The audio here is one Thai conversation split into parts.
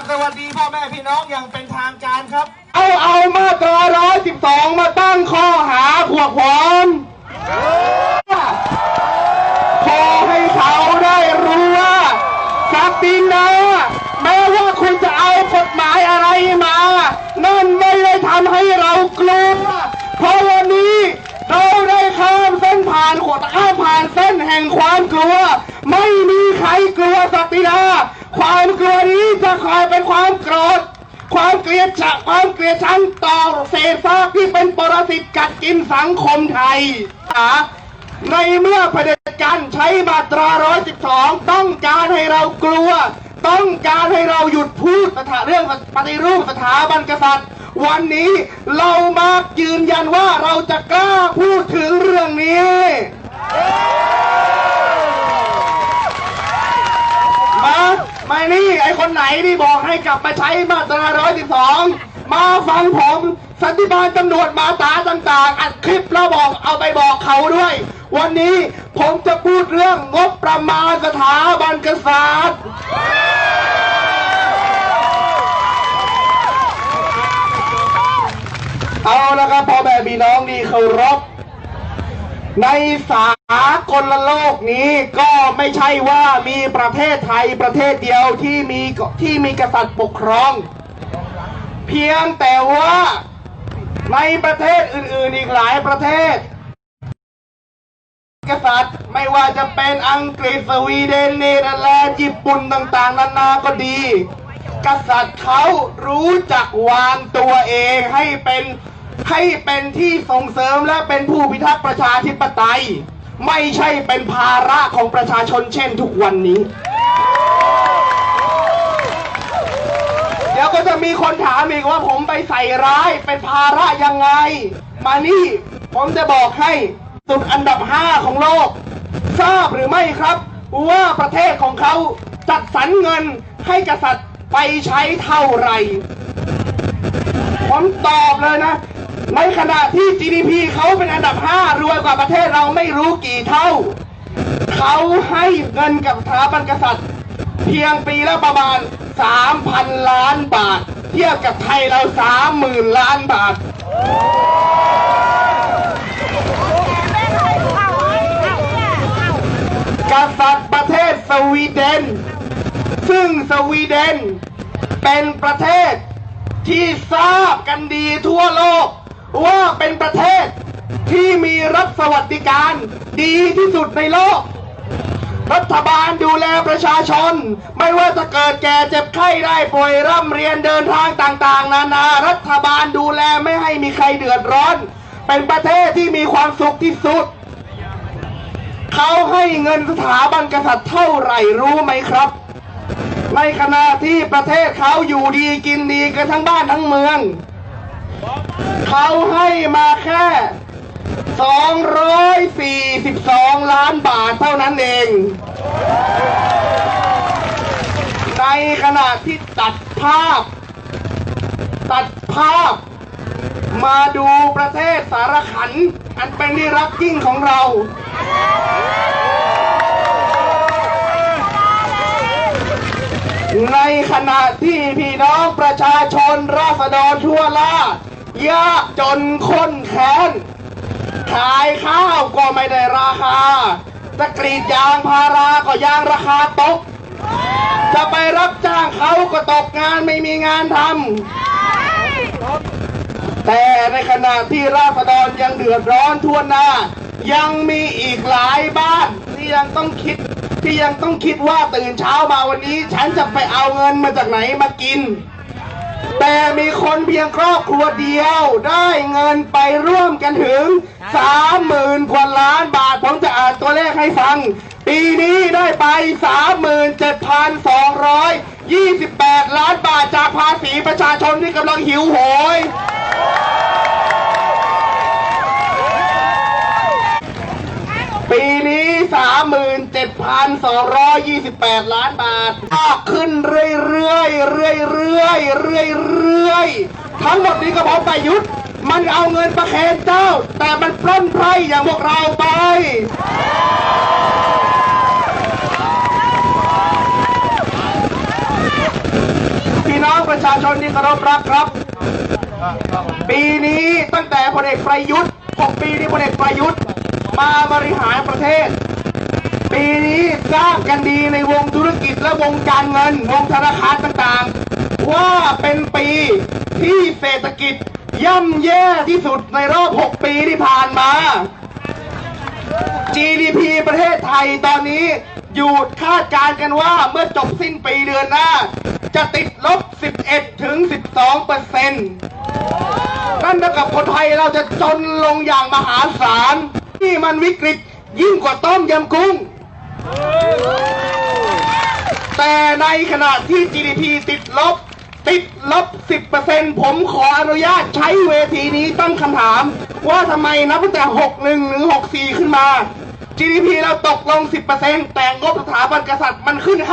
บสวัสดีพ่อแม่พี่น้องอย่างเป็นทางการครับ เอาเอามาตราร้อยสิบสองมาตั้งข้อหาขวบขวานขอให้เขาได้รู้ว่าศักดินาแม้ว่าคุณจะเอากฎหมายอะไรมา นั่นไม่ได้ทำให้เรากลัว เพราะวันนี้เราได้ข้ามเส้นผ่านขวดข้ามผ่านเส้นแห่งความกลัว ไม่มีใครกลัวศักดินา ความกลัวนี้จะคอยเป็นความโกรธ ความเกลียดชังความเกลียดชังต่อเศษซากที่เป็นปรสิตกัดกินสังคมไทยหาในเมื่อเผด็จการใช้มาตรา 112 ต้องการให้เรากลัว ต้องการให้เราหยุดพูดสถาเรื่องปฏิรูปสถาบันกษัตริย์ วันนี้เรามายืนยันว่าเราจะกล้าพูดถึงเรื่องนี้ มา ไมานี่ไอคนไหนที่บอกให้กลับมาใช้มาตรา 112 มาฟังผมสันติบาลตำรวจมาตาต่างๆ อัดคลิปแล้วบอกเอาไปบอกเขาด้วย วันนี้ผมจะพูดเรื่องงบประมาณสถาบันกษัตริย์เอาละครับพ่อแม่พี่น้องนี่เคารพ ในสากลโลกนี้ก็ไม่ใช่ว่ามีประเทศไทยประเทศเดียวที่มีที่มีกษัตริย์ปกครอง เพียงแต่ว่าในประเทศอื่นๆอีกหลายประเทศ กษัตริย์ไม่ว่าจะเป็นอังกฤษสวีเดนเนเธอร์แลนด์ญี่ปุ่นต่างๆ นานาก็ดี กษัตริย์เขารู้จักวางตัวเองให้เป็น ให้เป็นที่ส่งเสริมและเป็นผู้พิทักษ์ประชาธิปไตย ไม่ใช่เป็นภาระของประชาชนเช่นทุกวันนี้ เดี๋ยวก็จะมีคนถามอีกว่าผมไปใส่ร้ายเป็นภาระยังไง มานี่ผมจะบอกให้สุดอันดับ 5 ของโลก ทราบหรือไม่ครับ ว่าประเทศของเขาจัดสรรเงินให้กษัตริย์ไปใช้เท่าไหร่ผมตอบเลยนะ ในขณะที่ GDP เขาเป็นอันดับ 5 รวยกว่าประเทศเราไม่รู้กี่เท่า เขาให้เงินกับสถาบันกษัตริย์ เพียงปีละประมาณ 3,000 ล้านบาท เทียบกับไทยเรา 30,000 ล้านบาทกษัตริย์ประเทศสวีเดน ซึ่งสวีเดนเป็นประเทศที่ทราบกันดีทั่วโลก ว่าเป็นประเทศที่มีรัฐสวัสดิการดีที่สุดในโลก รัฐบาลดูแลประชาชน ไม่ว่าจะเกิดแก่เจ็บไข้ได้ป่วยร่ำเรียนเดินทางต่างๆ นานา รัฐบาลดูแลไม่ให้มีใครเดือดร้อน เป็นประเทศที่มีความสุขที่สุด เขาให้เงินสถาบันกษัตริย์เท่าไหร่รู้ไหมครับในขณะที่ประเทศเขาอยู่ดีกินดีกันทั้งบ้านทั้งเมือง เขาให้มาแค่ 242 ล้านบาทเท่านั้นเอง ในขณะที่ตัดภาพ ตัดภาพ มาดูประเทศสารขัน อันเป็นที่รักยิ่งของเราในขณะที่พี่น้องประชาชนราษฎรทั่วลาด ยากจนค้นแค้นขายข้าวก็ไม่ได้ราคาจะกรีดยางพาราก็ยางราคาตก จะไปรับจ้างเขาก็ตกงานไม่มีงานทำแต่ในขณะที่ราษฎรยังเดือดร้อนทั่วหน้า ยังมีอีกหลายบ้านที่ยังต้องคิดที่ยังต้องคิดว่าตื่นเช้ามาวันนี้ ฉันจะไปเอาเงินมาจากไหนมากิน แต่มีคนเพียงครอบครัวเดียวได้เงินไปร่วมกันถึงสามหมื่นกว่าล้านบาท ผมจะอ่านตัวเลขให้ฟัง ปีนี้ได้ไปสามหมื่นเจ็ดพันสองร้อยยี่สิบแปดล้านบาทจากภาษีประชาชนที่กำลังหิวโหยปีนี้ 37,228 ล้านบาทก็ขึ้นเรื่อยๆเรื่อยๆเรื่อยๆเรื่อยๆทั้งหมดนี้ก็เพราะประยุทธ์มันเอาเงินประเคนเจ้า แต่มันปล้นไพร่อย่างพวกเราไปพี่น้องประชารพรักครับ ปีนี้ตั้งแต่พลเอกประยุทธ์ 6 ปีที่พลเอกประยุทธ์มาบริหารประเทศ ปีนี้ทราบกันดีในวงธุรกิจและวงการเงิน วงธนาคารต่างๆ ว่าเป็นปีที่เศรษฐกิจย่ำแย่ที่สุดในรอบ 6 ปีที่ผ่านมา GDP ประเทศไทยตอนนี้อยู่คาดการณ์กันว่าเมื่อจบสิ้นปีเดือนหน้า จะติดลบ 11 ถึง 12เปอร์เซ็นต์นั่นเท่ากับคนไทยเราจะจนลงอย่างมหาศาลนี่มันวิกฤตยิ่งกว่าต้มยำกุ้ง แต่ในขณะที่ GDP ติดลบ ติดลบ 10%ผมขออนุญาตใช้เวทีนี้ตั้งคำถาม ว่าทำไมนับตั้งแต่ 61หรือ64 ขึ้นมา GDP เราตกลง 10%แต่งบสถาบันกษัตริย์มันขึ้น 50%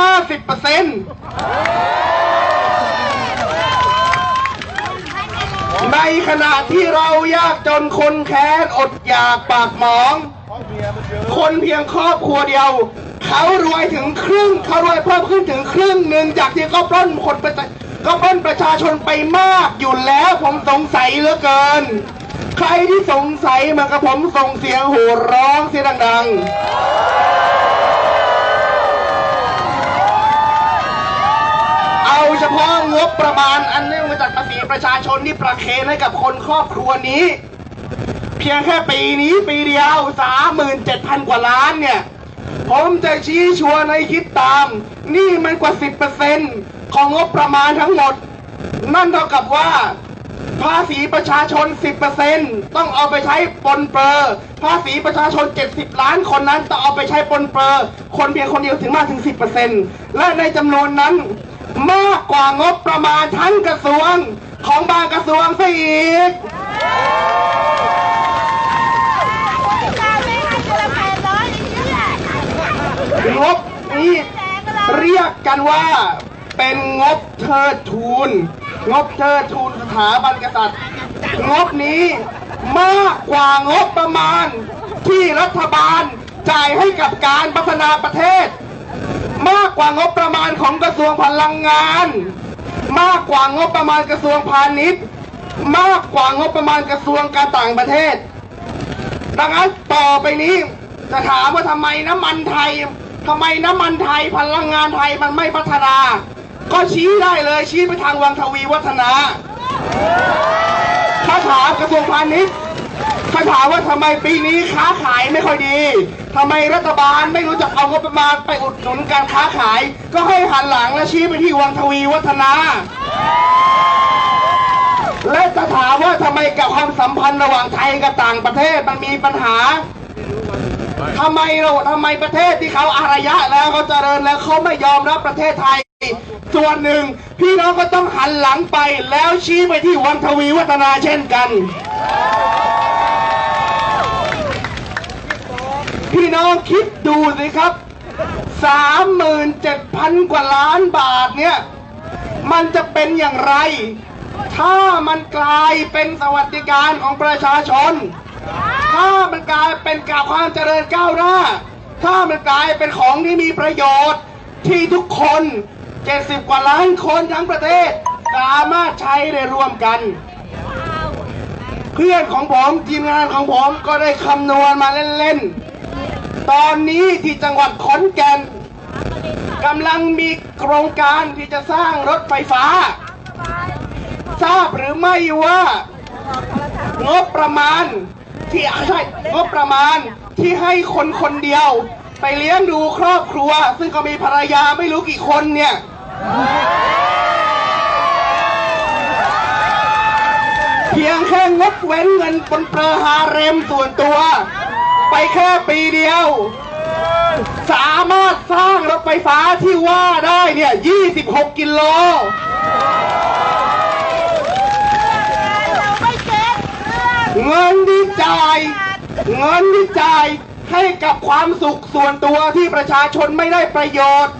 ในขณะที่เรายากจนคนแค้นอดอยากปากหมอง คนเพียงครอบครัวเดียว เขารวยถึงครึ่งเขารวยเพิ่มขึ้นถึงครึ่งหนึ่งจากที่เขาปล้นคนประก็ปล้นประชาชนไปมากอยู่แล้วผมสงสัยเหลือเกิน ใครที่สงสัยมือนกับผมส่งเสียงโห่ร้องเสียงดังๆ เอาเฉพาะงบประมาณอันเนื่องมาจากภาษีประชาชนที่ประเคนให้กับคนครอบครัวนี้ เพียงแค่ปีนี้ปีเดียวสามหมื่นเจ็ดพันกว่าล้านเนี่ย ผมจะชี้ชวนให้คิดตาม นี่มันกว่าสิบเปอร์เซ็นของงบประมาณทั้งหมด นั่นเท่ากับว่า ภาษีประชาชน 10%ต้องเอาไปใช้ปนเปื้อภาษีประชาชน 70 ล้านคนนั้นต้องเอาไปใช้ปนเปื้อคนเพียงคนเดียวถึงมากถึง 10%และในจำนวนนั้น มากกว่างบประมาณทั้งกระทรวงของบางกระทรวงซะอีก งบนี้เรียกกันว่าเป็นงบเทิดทูน งบเทิดทูนสถาบันกษัตริย์งบนี้มากกว่างบประมาณที่รัฐบาลจ่ายให้กับการพัฒนาประเทศ มากกว่างบประมาณของกระทรวงพลังงาน มากกว่างบประมาณกระทรวงพาณิชย์ มากกว่างบประมาณกระทรวงการต่างประเทศ ดังนั้นต่อไปนี้จะถามว่าทำไมน้ำมันไทย ทำไมน้ำมันไทยพลังงานไทยมันไม่พัฒนา ก็ชี้ได้เลยชี้ไปทางวังทวีวัฒนาถ้าถามกระทรวงพาณิชย์ถ้าถามว่าทำไมปีนี้ค้าขายไม่ค่อยดีทำไมรัฐบาลไม่รู้จักเอางบประมาณไปอุดหนุนการค้าขาย ก็ให้หันหลังและชี้ไปที่วังทวีวัฒนาและจะถามว่าทำไมกับความสัมพันธ์ระหว่างไทยกับต่างประเทศมันมีปัญหา ทำไมเราทำไมประเทศที่เขาอารยะแล้วเขาเจริญแล้วเขาไม่ยอมรับประเทศไทย ส่วนหนึ่ง พี่น้องก็ต้องหันหลังไปแล้วชี้ไปที่วังทวีวัฒนาเช่นกัน พี่น้องคิดดูสิครับสามหมื่นเจ็ดพันกว่าล้านบาทเนี่ย มันจะเป็นอย่างไร ถ้ามันกลายเป็นสวัสดิการของประชาชน ถ้ามันกลายเป็นกาความเจริญก้าวหน้า ถ้ามันกลายเป็นของที่มีประโยชน์ที่ทุกคน 70 กว่าล้านคนทั้งประเทศ สามารถใช้ได้ร่วมกัน เพื่อนของผมทีมงานของผมก็ได้คำนวณมาเล่นๆ ตอนนี้ที่จังหวัดขอนแก่นกำลังมีโครงการที่จะสร้างรถไฟฟ้า ทราบหรือไม่ว่า งบประมาณ ที่ใช่งบประมาณที่ให้คนคนเดียว ไปเลี้ยงดูครอบครัว ซึ่งก็มีภรรยาไม่รู้กี่คนเนี่ยเพียงแค่งดเว้นเงินปนเปลือฮาเร็มส่วนตัว ไปแค่ปีเดียว สามารถสร้างรถไฟฟ้าที่ว่าได้เนี่ย 26 กิโล เงินที่จ่าย เงินที่จ่ายให้กับความสุขส่วนตัวที่ประชาชนไม่ได้ประโยชน์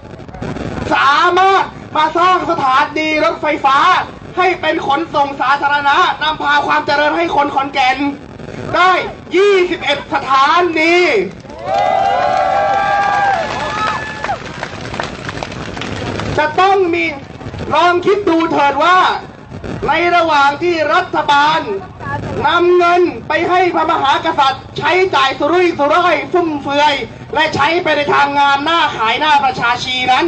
สามารถมาสร้างสถานีรถไฟฟ้า ให้เป็นขนส่งสาธารณะนำพาความเจริญให้คนขอนแก่น ได้ 21 สถานีจะต้องมีลองคิดดูเถิดว่า ในระหว่างที่รัฐบาล นำเงินไปให้พระมหากษัตริย์ ใช้จ่ายสุรุ่ยสุร่ายฟุ่มเฟือย และใช้ไปในทางงานหน้าขายหน้าประชาชีนั้น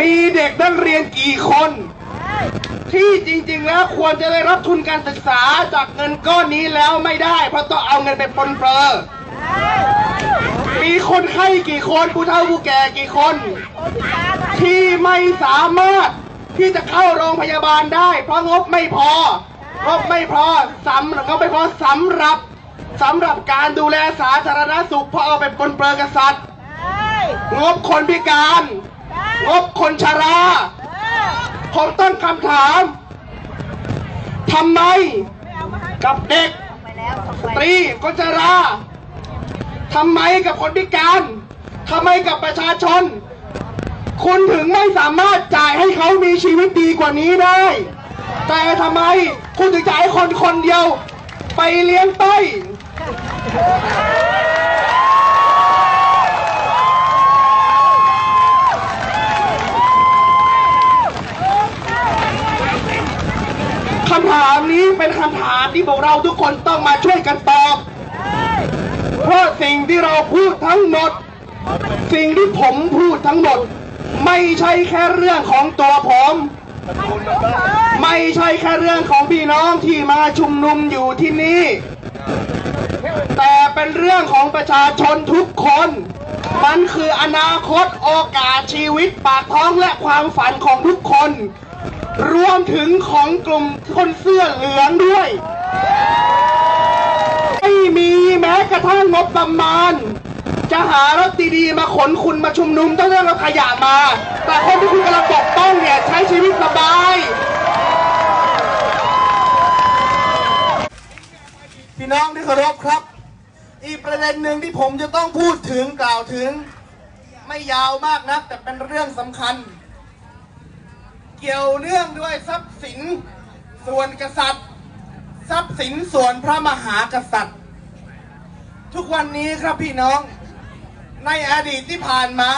มีเด็กนักเรียนกี่คน ที่จริงๆแล้วควรจะได้รับทุนการศึกษาจากเงินก้อนนี้แล้วไม่ได้ เพราะต้องเอาเงินไปปนเปื้อมีคนไข้กี่คนผู้เฒ่าผู้แก่กี่คน ที่ไม่สามารถที่จะเข้าโรงพยาบาลได้ เพราะงบไม่พอ งบไม่พอสำงบไม่พอสำหรับสำหรับการดูแลสาธารณสุขเพราะเอาไปปนเปื้อกษัตริย์งบคนพิการ งบคนชราผมตั้งคำถามทำไมกับเด็กสตรีคนชราทำไมกับคนพิการทำไมกับประชาชน คุณถึงไม่สามารถจ่ายให้เขามีชีวิตดีกว่านี้ได้ แต่ทำไมคุณถึงจ่ายให้คนคนเดียว ไปเลี้ยงไต้คำถามนี้เป็นคำถามที่พวกเราทุกคนต้องมาช่วยกันตอบ เพราะสิ่งที่เราพูดทั้งหมด สิ่งที่ผมพูดทั้งหมด ไม่ใช่แค่เรื่องของตัวผม ไม่ใช่แค่เรื่องของพี่น้องที่มาชุมนุมอยู่ที่นี่ แต่เป็นเรื่องของประชาชนทุกคน มันคืออนาคตโอกาสชีวิตปากท้องและความฝันของทุกคน รวมถึงของกลุ่มคนเสื้อเหลืองด้วย ไม่มีแม้กระทั่งงบประมาณ จะหารถดีๆ มาขนคุณมาชุมนุมต้องเรื่องรถขยะมา แต่คนที่คุณกำลังปกป้องเนี่ย ใช้ชีวิตสบาย พี่น้องที่เคารพครับ อีกประเด็นหนึ่งที่ผมจะต้องพูดถึงกล่าวถึง ไม่ยาวมากนักแต่เป็นเรื่องสำคัญ เกี่ยวเนื่องด้วยทรัพย์สินส่วนกษัตริย์ ทรัพย์สินส่วนพระมหากษัตริย์ ทุกวันนี้ครับพี่น้อง ในอดีตที่ผ่านมา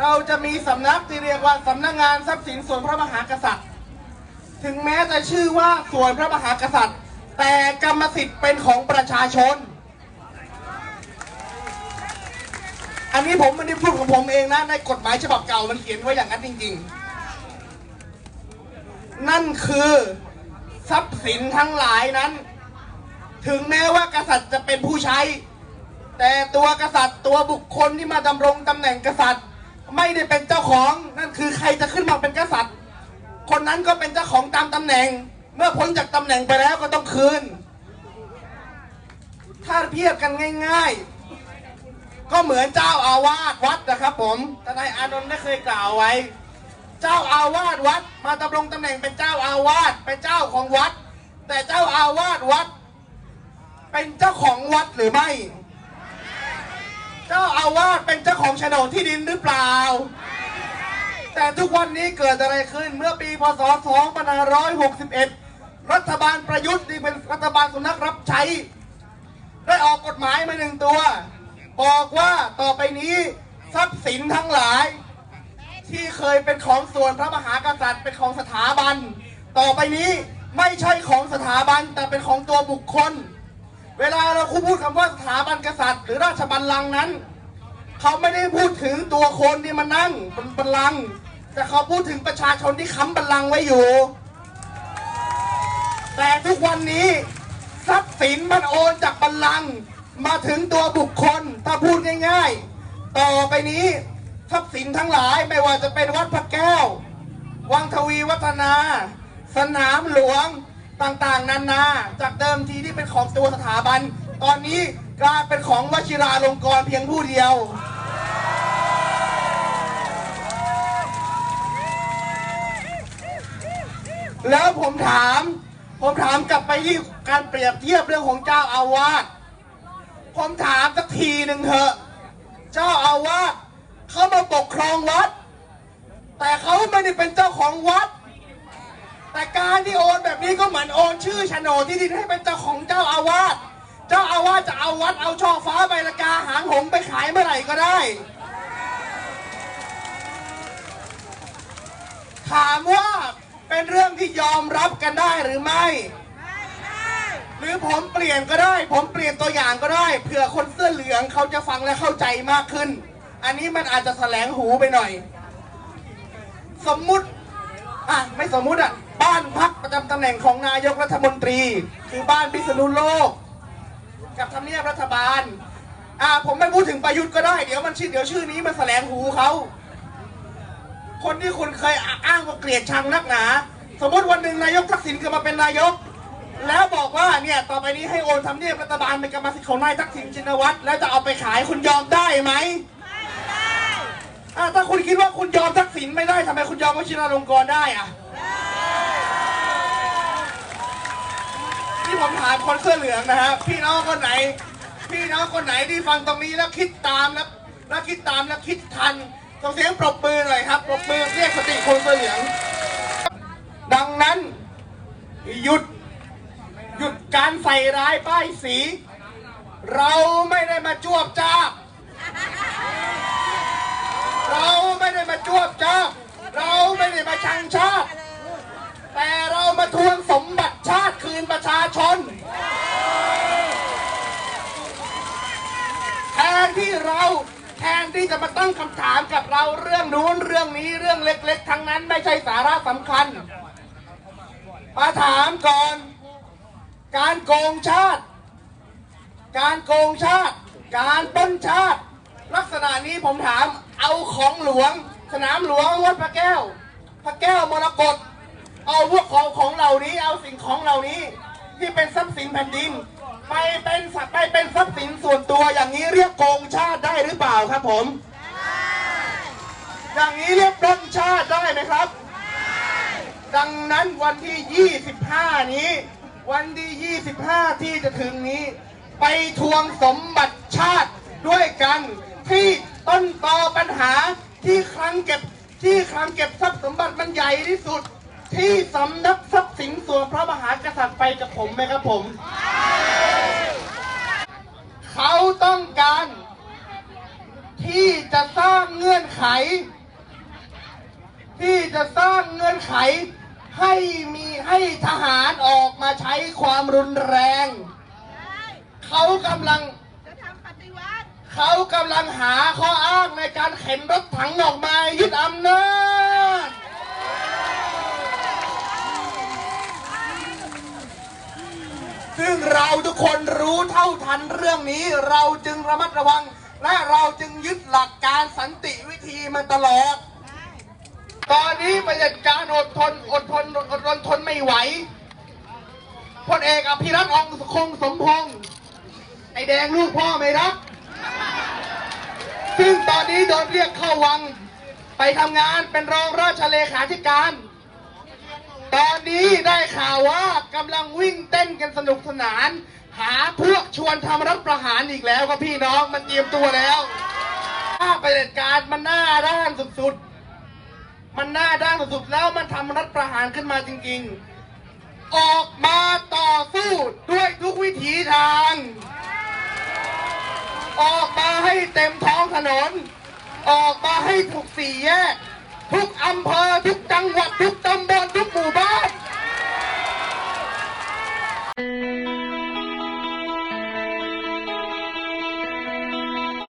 เราจะมีสำนักที่เรียกว่าสำนักงานทรัพย์สินส่วนพระมหากษัตริย์ ถึงแม้จะชื่อว่าส่วนพระมหากษัตริย์ แต่กรรมสิทธิ์เป็นของประชาชน อันนี้ผมไม่ได้พูดของผมเองนะ ในกฎหมายฉบับเก่ามันเขียนไว้อย่างนั้นจริง ๆ นั่นคือทรัพย์สินทั้งหลายนั้น ถึงแม้ว่ากษัตริย์จะเป็นผู้ใช้ แต่ตัวกษัตริย์ตัวบุคคลที่มาดำรงตำแหน่งกษัตริย์ ไม่ได้เป็นเจ้าของนั่นคือใครจะขึ้นมาเป็นกษัตริย์ คนนั้นก็เป็นเจ้าของตามตำแหน่ง เมื่อพ้นจากตำแหน่งไปแล้วก็ต้องคืน ถ้าเทียบกันง่าย ๆ ก็เหมือนเจ้าอาวาสวัดนะครับ ผมทนายอานนท์ได้เคยกล่าวไว้ เจ้าอาวาสวัด มาดำรงตำแหน่งเป็นเจ้าอาวาสเป็นเจ้าของวัด แต่เจ้าอาวาสวัด เป็นเจ้าของวัดหรือไม่ เจ้าอาวาสเป็นเจ้าของโฉนดที่ดินหรือเปล่า แต่ทุกวันนี้เกิดอะไรขึ้นเมื่อปีพศ 2561 รัฐบาลประยุทธ์ที่เป็นรัฐบาลสุนัขรับใช้ ได้ออกกฎหมายมาหนึ่งตัว บอกว่าต่อไปนี้ทรัพย์สินทั้งหลาย ที่เคยเป็นของส่วนพระมหากษัตริย์เป็นของสถาบัน ต่อไปนี้ไม่ใช่ของสถาบันแต่เป็นของตัวบุคคล เวลาเราพูดคำว่าสถาบันกษัตริย์ หรือราชบัลลังก์นั้น เขาไม่ได้พูดถึงตัวคนที่มานั่งบนบัลลังก์แต่เขาพูดถึงประชาชนที่ค้ำบัลลังก์ไว้อยู่ แต่ทุกวันนี้ทรัพย์สินมันโอนจากบัลลังก์มาถึงตัวบุคคลถ้าพูดง่าย ๆ ต่อไปนี้ทรัพย์สินทั้งหลายไม่ว่าจะเป็นวัดพระแก้ว วังทวีวัฒนา สนามหลวง ต่างๆ นานาจากเดิมทีที่เป็นของตัวสถาบัน ตอนนี้กลายเป็นของวชิราลงกรณ์เพียงผู้เดียว แล้วผมถาม ผมถามกลับไปที่การเปรียบเทียบเรื่องของเจ้าอาวาสผมถามสักทีหนึ่งเถอะ เจ้าอาวาสเขามาปกครองวัด แต่เขาไม่ได้เป็นเจ้าของวัด แต่การที่โอนแบบนี้ก็เหมือนโอนชื่อโฉนดที่ดินให้เป็นเจ้าของเจ้าอาวาสเจ้าอาวาสจะเอาวัดเอาช่อฟ้าใบละกาหางหงไปขายเมื่อไหร่ก็ได้ ถามว่าเป็นเรื่องที่ยอมรับกันได้หรือไม่หรือผมเปลี่ยนก็ได้ ผมเปลี่ยนตัวอย่างก็ได้เผื่อคนเสื้อเหลืองเขาจะฟังและเข้าใจมากขึ้น อันนี้มันอาจจะแสลงหูไปหน่อย สมมุติ อะ ไม่สมมุติอะ บ้านพักประจำตำแหน่งของนายกรัฐมนตรี คือบ้านพิษณุโลก กับทำเนียบรัฐบาล อ่าผมไม่พูดถึงประยุทธ์ก็ได้ เดี๋ยวมันชื่อเดี๋ยวชื่อนี้มันแสลงหูเขาคนที่คุณเคยอ้างว่าเกลียดชังนักหนา สมมติวันหนึ่งนายกทักษิณเกิดมาเป็นนายก แล้วบอกว่าเนี่ยต่อไปนี้ให้โอนทำเนียบรัฐบาลเป็นกรรมสิทธิ์ของนายทักษิณชินวัตรแล้วจะเอาไปขายคุณยอมได้ไหมอะถ้าคุณคิดว่าคุณยอมทักษิณไม่ได้ทำไมคุณยอมวชิราลงกรณ์ได้อะ ที่ผมถามคนเสื้อเหลืองนะฮะพี่น้องคนไหน พี่น้องคนไหนที่ฟังตรงนี้แล้วคิดตามแล้วแล้วคิดตามแล้วคิดทันส่งเสียงปรบมือหน่อยครับปรบมือเรียกสติคนเสื้อเหลือง ดังนั้น หยุดหยุดการใส่ร้ายป้ายสี เราไม่ได้มาจวบจ้าเราไม่ได้มาจวบจ้าเราไม่ได้มาชังชาติ แต่เรามาทวงสมบัติชาติคืนประชาชน แทนที่เราแทนที่จะมาตั้งคำถามกับเราเรื่องนู้นเรื่องนี้เรื่องเล็ก ๆ ทั้งนั้นไม่ใช่สาระสำคัญ มาถามก่อน การโกงชาติ การโกงชาติ การป้นชาติ ลักษณะนี้ผมถามเอาของหลวง สนามหลวงวัดพระแก้ว พระแก้วมรกต เอาพวกของของเหล่านี้ เอาสิ่งของเหล่านี้ ที่เป็นทรัพย์สินแผ่นดิน ไปเป็นสัตว์ไปเป็นทรัพย์สินส่วนตัวอย่างนี้เรียกโกงชาติได้หรือเปล่าครับผม อย่างนี้เรียกปล้นชาติได้ไหมครับ ดังนั้นวันที่ 25 นี้ วันที่ 25 ที่จะถึงนี้ ไปทวงสมบัติชาติด้วยกันที่ต้นตอปัญหาที่คลังเก็บที่คลังเก็บทรัพย์สมบัติมันใหญ่ที่สุด ที่สำนักทรัพย์สินส่วนพระมหากษัตริย์ไปกับผมไหมครับผม เขาต้องการ ที่จะสร้างเงื่อนไข ที่จะสร้างเงื่อนไข ให้มีให้ทหารออกมาใช้ความรุนแรง เขากำลังเขากำลังหาข้ออ้างในการเข็นรถถังออกมายึดอำนาจ ซึ่งเราทุก คนรู้เท่าทันเรื่องนี้เราจึงระมัดระวัง และเราจึงยึดหลักการสันติวิธีมาตลอด ตอนนี้ประเด็จการอดทนอดทนอดทนทนไม่ไหวพลเอกอภิรัตน์องคงสมพงษ์ไอแดงลูกพ่อไม่รับ ซึ่งตอนนี้โดนเรียกเข้าวังไปทำงานเป็นรองราชเลขาธิการ ตอนนี้ได้ข่าวว่ากำลังวิ่งเต้นกันสนุกสนาน หาพวกชวนทำรัฐประหารอีกแล้วครับพี่น้องมันเตรียมตัวแล้วถ้าไปเด็จการมันหน้าด้านสุดๆ มันหน้าด้านสุดๆแล้วมันทำรัฐประหารขึ้นมาจริงๆ ออกมาต่อสู้ด้วยทุกวิถีทาง ออกมาให้เต็มท้องถนน ออกมาให้ทุกสี่แยก ทุกอำเภอ ทุกจังหวัด ทุกตำบล ทุกหมู่บ้าน